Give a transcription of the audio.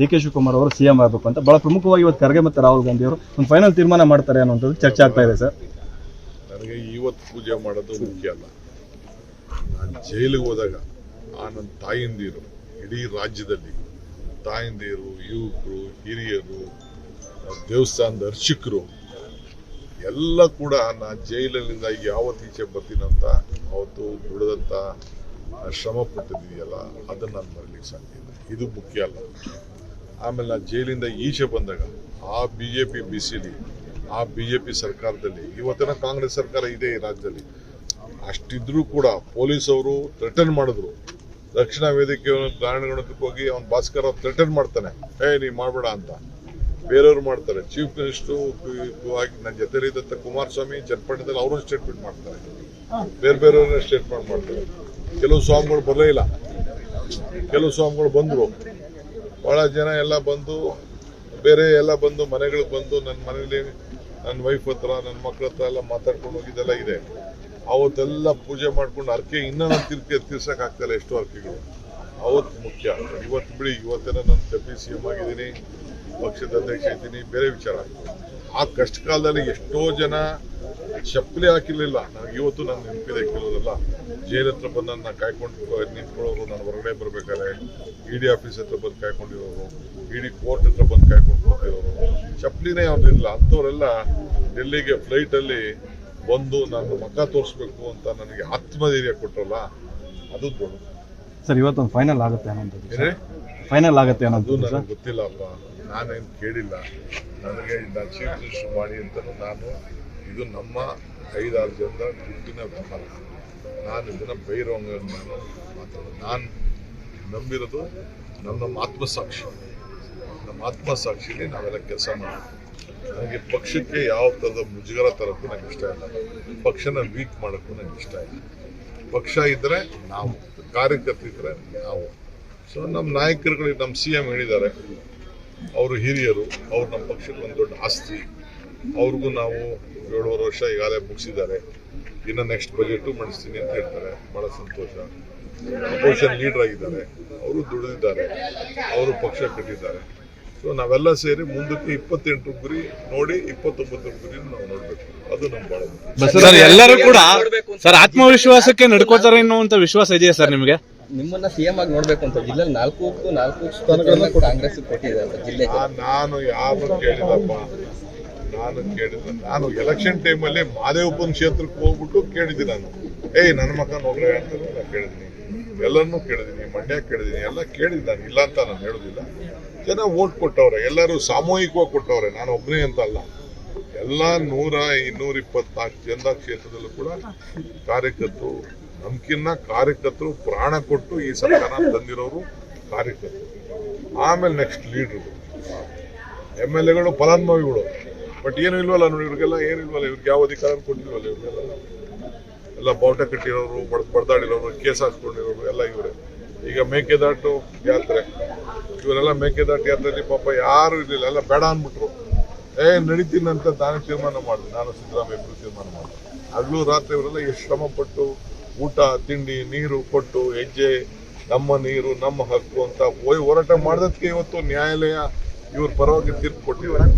D K Shivakumar ಅವರು CM ಆಗಬೇಕು ಅಂತ ಬಹಳ ಪ್ರಮುಖವಾಗಿ ಇವತ್ತು ಖರ್ಗೆ ಮತ್ತು ರಾಹುಲ್ ಗಾಂಧಿ ಅವರು ಒಂದು ಫೈನಲ್ ತೀರ್ಮಾನ ಮಾಡ್ತಾರೆ ಅನ್ನುವಂಥದ್ದು ಚರ್ಚೆ ಆಗ್ತಾ ಇದೆ, ಸರ್. ನನಗೆ ಇವತ್ತು ಪೂಜೆ ಮಾಡೋದು ಮುಖ್ಯ ಅಲ್ಲ. ನಾನು ಜೈಲಿಗೆ ಹೋದಾಗ ಆ ನನ್ನ ತಾಯಿಂದಿರು ಇಡೀ ರಾಜ್ಯದಲ್ಲಿ ತಾಯಿಂದಿರು, ಯುವಕರು, ಹಿರಿಯರು, ದೇವಸ್ಥಾನದ ಅರ್ಚಕರು ಎಲ್ಲ ಕೂಡ ನಾನು ಜೈಲಿನಿಂದ ಯಾವತ್ತು ಈಚೆ ಬರ್ತೀನಂತ ಅವತ್ತು ದುಡಿದಂಥ ಶ್ರಮ ಪಟ್ಟಿದೆಯಲ್ಲ ಅದನ್ನು ನಾನು ಮರಲಿಕ್ಕೆ ಸಾಧ್ಯ ಇದು ಮುಖ್ಯ ಅಲ್ಲ. ಆಮೇಲೆ ನಾನು ಜೈಲಿಂದ ಈಚೆ ಬಂದಾಗ ಆ ಬಿ ಜೆ ಪಿ ಬಿಸಿಲಿ, ಆ ಬಿ ಜೆ ಪಿ ಸರ್ಕಾರದಲ್ಲಿ, ಇವತ್ತಿನ ಕಾಂಗ್ರೆಸ್ ಸರ್ಕಾರ ಇದೆ ಈ ರಾಜ್ಯದಲ್ಲಿ, ಅಷ್ಟಿದ್ರೂ ಕೂಡ ಪೊಲೀಸ್ ಅವರು ಥ್ರೆಟನ್ ಮಾಡಿದ್ರು. ರಕ್ಷಣಾ ವೇದಿಕೆ ಕಾರಣಗಣಕ್ಕೆ ಹೋಗಿ ಅವ್ನು ಭಾಸ್ಕರ್ ಅವ್ರು ಥ್ರೆಟನ್ ಮಾಡ್ತಾನೆ. ಏ ನೀ ಮಾಡಬೇಡ ಅಂತ. ಬೇರೆಯವ್ರು ಮಾಡ್ತಾರೆ. ಚೀಫ್ ಮಿನಿಸ್ಟ್ರು ಆಗಿ ನನ್ನ ಜೊತೆಲಿದ್ದಂಥ ಕುಮಾರಸ್ವಾಮಿ ಚನ್ನಪಟ್ಟಣದಲ್ಲಿ ಅವರು ಸ್ಟೇಟ್ಮೆಂಟ್ ಮಾಡ್ತಾರೆ. ಬೇರೆ ಬೇರೆಯವ್ರನ್ನ ಸ್ಟೇಟ್ಮೆಂಟ್ ಮಾಡ್ತಾರೆ. ಕೆಲವು ಸ್ವಾಮಿಗಳು ಬರಲೇ ಇಲ್ಲ. ಕೆಲವು ಸ್ವಾಮಿಗಳು ಬಂದರು. ಭಾಳ ಜನ ಎಲ್ಲ ಬಂದು, ಬೇರೆ ಎಲ್ಲ ಬಂದು, ಮನೆಗಳಿಗೆ ಬಂದು ನನ್ನ ಮನೇಲಿ ನನ್ನ ವೈಫ್ ಹತ್ರ ನನ್ನ ಮಕ್ಳ ಹತ್ರ ಎಲ್ಲ ಮಾತಾಡ್ಕೊಂಡು ಹೋಗಿದ್ದೆಲ್ಲ ಇದೆ. ಅವತ್ತೆಲ್ಲ ಪೂಜೆ ಮಾಡ್ಕೊಂಡು ಅರ್ಕೆ ಇನ್ನೂ ನಾನು ತಿರ್ಕೆ ತೀರ್ಸಕ್ ಆಗ್ತಾಯಿಲ್ಲ ಎಷ್ಟೋ ಅರ್ಕೆಗಳು ಅವತ್ತು ಮುಖ್ಯ. ಇವತ್ತು ಬಿಡಿ ಇವತ್ತೆಲ್ಲ ನಾನು ಡೆಪ್ಯೂಟಿ ಸಿ ಎಂ ಆಗಿದ್ದೀನಿ, ಪಕ್ಷದ ಅಧ್ಯಕ್ಷ ಇದ್ದೀನಿ, ಬೇರೆ ವಿಚಾರ. ಆ ಕಷ್ಟ ಕಾಲದಲ್ಲಿ ಎಷ್ಟೋ ಜನ ಚಪ್ಪಲಿ ಹಾಕಿರ್ಲಿಲ್ಲ. ನನಗೆ ಇವತ್ತು ನಾನು ನೆನಪಿದೆ ಕೇಳೋದಲ್ಲ. ಜೈಲ್ ಹತ್ರ ಬಂದು ನಾನು ಕಾಯ್ಕೊಂಡು ನಿಂತ್ಕೊಳ್ಳೋರು ನಾನು ಹೊರಗಡೆ ಬರಬೇಕಾದ್ರೆ ಇ ಡಿ ಆಫೀಸ್ ಹತ್ರ ಬಂದು ಕಾಯ್ಕೊಂಡಿರೋರು ಇಡಿ ಕೋರ್ಟ್ ಹತ್ರ ಬಂದು ಕಾಯ್ಕೊಂಡು ಕೂತಿರೋರು. ಚಪ್ಪಲಿನೇ ಅವ್ರಿಲ್ಲ ಅಂಥವರೆಲ್ಲ ಡೆಲ್ಲಿಗೆ ಫ್ಲೈಟಲ್ಲಿ ಬಂದು ನಾನು ಮಕ್ಕ ತೋರಿಸ್ಬೇಕು ಅಂತ ನನಗೆ ಆತ್ಮಧೈರ್ಯ ಕೊಟ್ಟರಲ್ಲ ಅದು ದೊಡ್ಡ ಸರ್ ಇವತ್ತೊಂದು ಫೈನಲ್ ಆಗುತ್ತೆ ಅನ್ನೋದು ಫೈನಲ್ ಆಗುತ್ತೆ ಅನ್ನೋದು ನನಗೆ ಗೊತ್ತಿಲ್ಲಪ್ಪ ನಾನೇನು ಕೇಳಿಲ್ಲ. ನನಗೆ ನಾನು ಚೀಫ್ ಮಿನಿಸ್ಟರ್ ಮಾಡಿ ಅಂತ ನಾನು ಇದು ನಮ್ಮ ಐದಾರು ಜನದ ಗುಟ್ಟಿನ ವ್ಯವಹಾರ. ನಾನು ಇದನ್ನು ಬೈರೋಂಗ ನಾನು ಮಾತಾಡೋದು. ನಾನು ನಂಬಿರೋದು ಆತ್ಮ ಆತ್ಮಸಾಕ್ಷಿ. ನಮ್ಮ ಆತ್ಮಸಾಕ್ಷಿಲಿ ನಾವೆಲ್ಲ ಕೆಲಸ ಮಾಡೋದು. ನನಗೆ ಪಕ್ಷಕ್ಕೆ ಯಾವ ಥರದ ಮುಜುಗರ ತರೋಕ್ಕೂ ನನಗೆ ಇಷ್ಟ ಇಲ್ಲ. ಪಕ್ಷನ ವೀಕ್ ಮಾಡೋಕ್ಕೂ ನನಗೆ ಇಷ್ಟ ಇಲ್ಲ. ಪಕ್ಷ ಇದ್ದರೆ ನಾವು ಕಾರ್ಯಕರ್ತರಿದ್ದರೆ ನಾವು. ಸೊ ನಮ್ಮ ನಾಯಕರುಗಳಿಗೆ ನಮ್ಮ ಸಿ ಎಂ ಹೇಳಿದ್ದಾರೆ. ಅವರು ಹಿರಿಯರು, ಅವ್ರು ನಮ್ಮ ಪಕ್ಷಕ್ಕೆ ಒಂದು ದೊಡ್ಡ ಆಸ್ತಿ. ಅವ್ರಿಗೂ ನಾವು ಏಳುವರೆ ವರ್ಷ ಈಗಾಗಲೇ ಮುಗಿಸಿದ್ದಾರೆ. ಇನ್ನು ನೆಕ್ಸ್ಟ್ ಬಜೆಟು ಮಾಡಿಸ್ತೀನಿ ಅಂತ ಹೇಳ್ತಾರೆ. ಭಾಳ ಸಂತೋಷ. ಅಪೋಸಿಷನ್ ಲೀಡರ್ ಆಗಿದ್ದಾರೆ. ಅವರು ದುಡಿದಿದ್ದಾರೆ. ಅವರು ಪಕ್ಷ ಕಟ್ಟಿದ್ದಾರೆ. ಸೊ ನಾವೆಲ್ಲ ಸೇರಿ ಮುಂದಕ್ಕೆ ಇಪ್ಪತ್ತೆಂಟು ಗುರಿ ನೋಡಿ ಇಪ್ಪತ್ತೊಂಬತ್ತು ಗುರಿ ನಾವು ನೋಡಬೇಕು. ಅದು ನಮ್ಮ ಬಹಳ ಸರ್ ಎಲ್ಲರೂ ಕೂಡ ಸರ್ ಆತ್ಮವಿಶ್ವಾಸಕ್ಕೆ ನಡ್ಕೋತಾರೆ ಅನ್ನುವಂತ ವಿಶ್ವಾಸ ಇದೆಯಾ ಸರ್ ನಿಮಗೆ? ನಿಮ್ಮನ್ನ ಸಿಎಂ ಆಗಿ ನೋಡ್ಬೇಕು ಅಂತ ಜಿಲ್ಲೆ ನಾಲ್ಕು ನಾಲ್ಕು ಸ್ಥಾನಗಳನ್ನ ಕಾಂಗ್ರೆಸ್ ಕೊಟ್ಟಿದೆ ಜಿಲ್ಲೆ ನಾನು ಯಾವ ಕೇಳಿದಪ್ಪ ನಾನು ಕೇಳಿದ ನಾನು ಎಲೆಕ್ಷನ್ ಟೈಮಲ್ಲಿ ಮಾದೇವಪ್ಪನ ಕ್ಷೇತ್ರಕ್ಕೆ ಹೋಗ್ಬಿಟ್ಟು ಕೇಳಿದ್ದೀನಿ ನಾನು. ಏಯ್, ನನ್ನ ಮಕ್ಕನ ನೋಡ್ರೆ ಅಂತ ನಾನು ಕೇಳಿದ್ದೀನಿ ಎಲ್ಲರನ್ನೂ ಕೇಳಿದ್ದೀನಿ, ಮಂಡ್ಯ ಕೇಳಿದ್ದೀನಿ, ಎಲ್ಲ ಕೇಳಿದ್ದಾನೆ ನಾನು. ಇಲ್ಲ ಅಂತ ನಾನು ಹೇಳೋದಿಲ್ಲ. ಜನ ಓಟ್ ಕೊಟ್ಟವ್ರೆ, ಎಲ್ಲರೂ ಸಾಮೂಹಿಕವಾಗಿ ಕೊಟ್ಟವ್ರೆ. ನಾನು ಒಬ್ಬನೇ ಅಂತ ಅಲ್ಲ. ಎಲ್ಲ ನೂರ ಇನ್ನೂರ ಇಪ್ಪತ್ನಾಲ್ಕು ಜನ ಕ್ಷೇತ್ರದಲ್ಲೂ ಕೂಡ ಕಾರ್ಯಕರ್ತರು, ನಮ್ಕಿನ್ನ ಕಾರ್ಯಕರ್ತರು ಪ್ರಾಣ ಕೊಟ್ಟು ಈ ಸರ್ಕಾರ ತಂದಿರೋರು ಕಾರ್ಯಕರ್ತರು. ಆಮೇಲೆ ನೆಕ್ಸ್ಟ್ ಲೀಡ್ರು ಎಂ ಎಲ್ ಎಗಳು ಫಲಾನುಭವಿಗಳು ಬಟ್ ಏನು ಇಲ್ವಲ್ಲ ನೋಡಿ, ಇವ್ರಿಗೆಲ್ಲ ಏನು ಇಲ್ವಲ್ಲ, ಇವ್ರಿಗೆ ಯಾವ ಅಧಿಕಾರ ಕೊಟ್ಟಿಲ್ವಲ್ಲ ಇವ್ರಿಗೆಲ್ಲ? ಎಲ್ಲ ಬಾವುಟ ಕಟ್ಟಿರೋರು, ಬಡ್, ಬಡ್ದಾಡಿರೋರು, ಕೇಸ್ ಹಾಕ್ಸ್ಕೊಂಡಿರೋರು, ಎಲ್ಲ ಇವರೇ. ಈಗ ಮೇಕೆದಾಟು ಯಾತ್ರೆ. ಇವರೆಲ್ಲ ಮೇಕೆದಾಟು ಯಾತ್ರೆಯಲ್ಲಿ ಪಾಪ ಯಾರು ಇರಲಿಲ್ಲ, ಎಲ್ಲ ಬೇಡ ಅಂದ್ಬಿಟ್ರು. ಏ, ನಡೀತೀನಿ ಅಂತ ನಾನು ತೀರ್ಮಾನ ಮಾಡಿದೆ. ನಾನು ಸಿದ್ದರಾಮಯ್ಯ ಇಬ್ಬರು ತೀರ್ಮಾನ ಮಾಡಿದೆ. ಹಗಲು ರಾತ್ರಿ ಇವರೆಲ್ಲ ಎಷ್ಟು ಶ್ರಮ ಪಟ್ಟು ಊಟ, ತಿಂಡಿ, ನೀರು ಕೊಟ್ಟು, ಹೆಜ್ಜೆ, ನಮ್ಮ ನೀರು, ನಮ್ಮ ಹಕ್ಕು ಅಂತ ಹೋಗಿ ಹೋರಾಟ ಮಾಡಿದಕ್ಕೆ ಇವತ್ತು ನ್ಯಾಯಾಲಯ ಇವ್ರ ಪರವಾಗಿ ತೀರ್ಪು ಕೊಟ್ಟಿದ್ದಾರೆ